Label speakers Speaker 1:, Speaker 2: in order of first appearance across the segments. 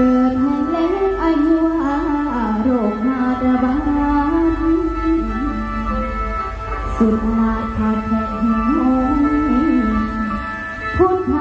Speaker 1: เกิดแห้งแล้งอายุอาโรคมารบาดสุดลาขาแข็งน้อยพุทธ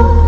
Speaker 1: Oh.